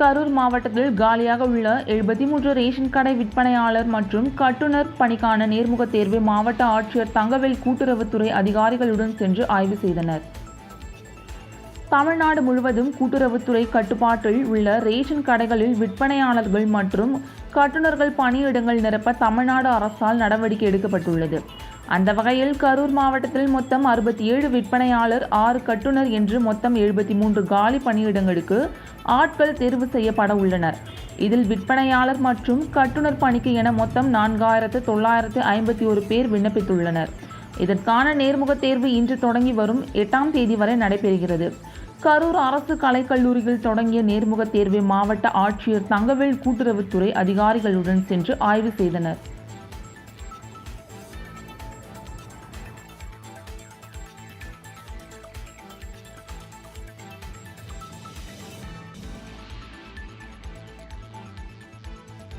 கரூர் மாவட்டத்தில் காலியாக உள்ள எழுபத்தி மூன்று ரேஷன் கடை விற்பனையாளர் மற்றும் கட்டுநர் பணிக்கான நேர்முகத் தேர்வை மாவட்ட ஆட்சியர் தங்கவேல் கூட்டுறவுத்துறை அதிகாரிகளுடன் சென்று ஆய்வு செய்தனர். தமிழ்நாடு முழுவதும் கூட்டுறவுத்துறை கட்டுப்பாட்டில் உள்ள ரேஷன் கடைகளில் விற்பனையாளர்கள் மற்றும் கட்டுநர்கள் பணியிடங்கள் நிரப்ப தமிழ்நாடு அரசால் நடவடிக்கை எடுக்கப்பட்டுள்ளது. அந்த வகையில் கரூர் மாவட்டத்தில் மொத்தம் அறுபத்தி ஏழு விற்பனையாளர் ஆறு கட்டுனர் என்று மொத்தம் எழுபத்தி மூன்று காலி பணியிடங்களுக்கு ஆட்கள் தேர்வு செய்யப்பட உள்ளனர். இதில் விற்பனையாளர் மற்றும் கட்டுனர் பணிக்கு என மொத்தம் நான்காயிரத்து தொள்ளாயிரத்து ஐம்பத்தி ஒரு பேர் விண்ணப்பித்துள்ளனர். இதற்கான நேர்முகத் தேர்வு இன்று தொடங்கி வரும் எட்டாம் தேதி வரை நடைபெறுகிறது. கரூர் அரசு கலைக்கல்லூரியில் தொடங்கிய நேர்முகத் தேர்வை மாவட்ட ஆட்சியர் தங்கவேல் கூட்டுறவுத்துறை அதிகாரிகளுடன் சென்று ஆய்வு செய்தனர்.